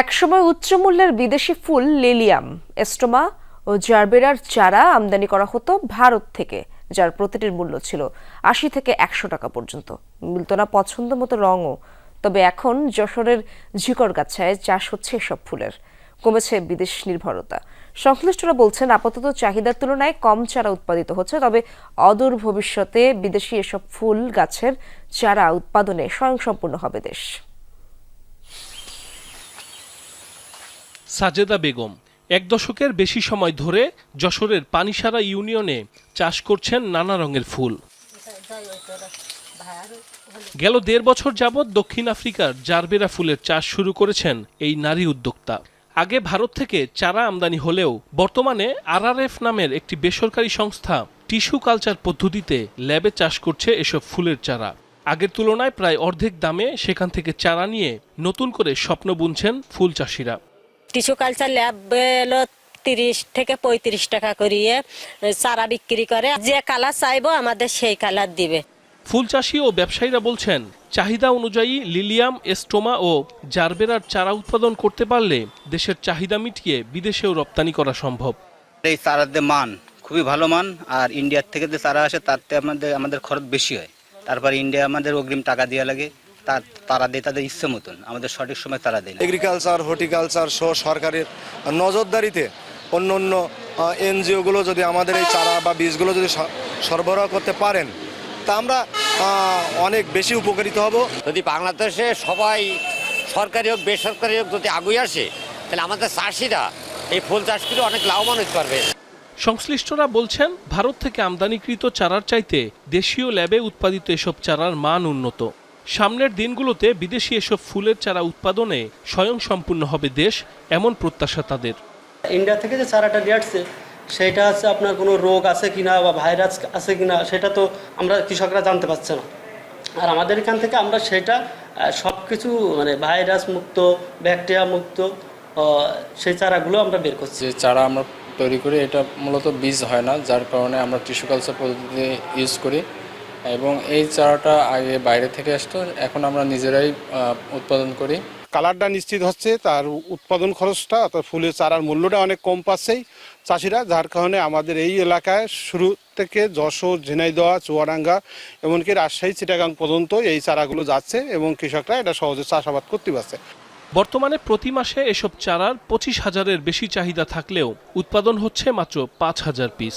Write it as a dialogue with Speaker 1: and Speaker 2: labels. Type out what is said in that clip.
Speaker 1: একসময় উচ্চমূল্যের বিদেশি ফুল লিলিয়াম এস্টোমা ও জারবেরার চারা আমদানি করা হতো ভারত থেকে, যার প্রতিটির মূল্য ছিল আশি থেকে একশো টাকা পর্যন্ত। মিলত না পছন্দ মতো রঙও, তবে এখন যশোরের ঝিকরগাছায় চাষ হচ্ছে এসব ফুলের। কমেছে বিদেশ নির্ভরতা। সংশ্লিষ্টরা বলছেন, আপাতত চাহিদার তুলনায় কম চারা উৎপাদিত হচ্ছে, তবে অদূর ভবিষ্যতে বিদেশি এসব ফুল গাছের চারা উৎপাদনে স্বয়ংসম্পূর্ণ হবে দেশ।
Speaker 2: সাজেদা বেগম। এক দশকের বেশি সময় ধরে যশোরের পানিসারা ইউনিয়নে চাষ করছেন নানা রঙের ফুল। গেল দেড় বছর যাবৎ দক্ষিণ আফ্রিকার জারবেরা ফুলের চাষ শুরু করেছেন এই নারী উদ্যোক্তা। আগে ভারত থেকে চারা আমদানি হলেও বর্তমানে আরআরএফ নামের একটি বেসরকারি সংস্থা টিস্যু কালচার পদ্ধতিতে ল্যাবে চাষ করছে এসব ফুলের চারা। আগের তুলনায় প্রায় অর্ধেক দামে সেখান থেকে চারা নিয়ে নতুন করে স্বপ্ন বুনছেন ফুল চাষিরা।
Speaker 3: টিস্যু কালচার ল্যাব এলো তিরিশ থেকে পঁয়ত্রিশ টাকা করিয়ে চারা বিক্রি করে। যে কালার চাইব আমাদের সেই কালার দিবে।
Speaker 2: ফুল চাষি ও ব্যবসায়ীরা বলছেন চাহিদা অনুযায়ী লিলিয়াম এস্টোমা ও জারবেরার চারা উৎপাদন করতে পারলে দেশের চাহিদা মিটিয়ে বিদেশেও রপ্তানি করা সম্ভব।
Speaker 4: এই চারার যে মান খুবই ভালো মান আর ইন্ডিয়ার থেকে যে চারা আসে তাতে আমাদের আমাদের খরচ বেশি হয়। তারপর ইন্ডিয়া আমাদের অগ্রিম টাকা দেওয়া লাগে। তার তারা দেয় তাদের ইচ্ছে মতন। আমাদের সঠিক সময় তারা দেয়
Speaker 5: এগ্রিকালচার হর্টিকালচার সহ সরকারের নজরদারিতে অন্য অন্য এনজিওগুলো যদি আমাদের এই চারা বা বীজগুলো যদি সরবরাহ করতে পারেন তা আমরা অনেক বেশি উপকৃত হব।
Speaker 6: যদি বাংলাদেশে সবাই সরকারি হোক বেসরকারি হোক যদি আগুই আসে তাহলে আমাদের চাষিরা এই ফুল চাষ করে অনেক লাভবান হতে পারবে।
Speaker 2: সংশ্লিষ্টরা বলছেন ভারত থেকে আমদানিকৃত চারার চাইতে দেশীয় ল্যাবে উৎপাদিত এসব চারার মান উন্নত। সামনের দিনগুলোতে বিদেশি এসব ফুলের চারা উৎপাদনে স্বয়ংসম্পূর্ণ হবে দেশ এমন প্রত্যাশা তাদের।
Speaker 7: ইন্ডিয়া থেকে যে চারাটা নিয়ে আসছে সেটা আছে আপনার কোনো রোগ আছে কিনা বা ভাইরাস আছে কিনা সেটা তো আমরা কৃষকরা জানতে পারছে না। আর আমাদের এখান থেকে আমরা সেটা সব কিছু মানে ভাইরাস মুক্ত ব্যাকটেরিয়া মুক্ত সেই চারাগুলো আমরা বের করছি।
Speaker 8: যে চারা আমরা তৈরি করি এটা মূলত বীজ হয় না যার কারণে আমরা টিস্যু কালচার পদ্ধতি ইউজ করি। এবং এই চারাটা আগে বাইরে থেকে আসতো এখন আমরা নিজেরাই উৎপাদন করি।
Speaker 9: কালারটা নিশ্চিত হচ্ছে তার উৎপাদন খরচটা অর্থাৎ ফুলের চারার মূল্যটা অনেক কম পাচ্ছেই। চাষিরা যার কারণে আমাদের এই এলাকায় শুরু থেকে যশোর ঝিনাইদহ চুয়াডাঙ্গা এমনকি রাজশাহী চিটাগাং পর্যন্ত এই চারাগুলো যাচ্ছে এবং কৃষকরা এটা সহজে চাষাবাদ করতে পারছে।
Speaker 2: বর্তমানে প্রতি মাসে এসব চারার পঁচিশ হাজারের বেশি চাহিদা থাকলেও উৎপাদন হচ্ছে মাত্র পাঁচ হাজার পিস।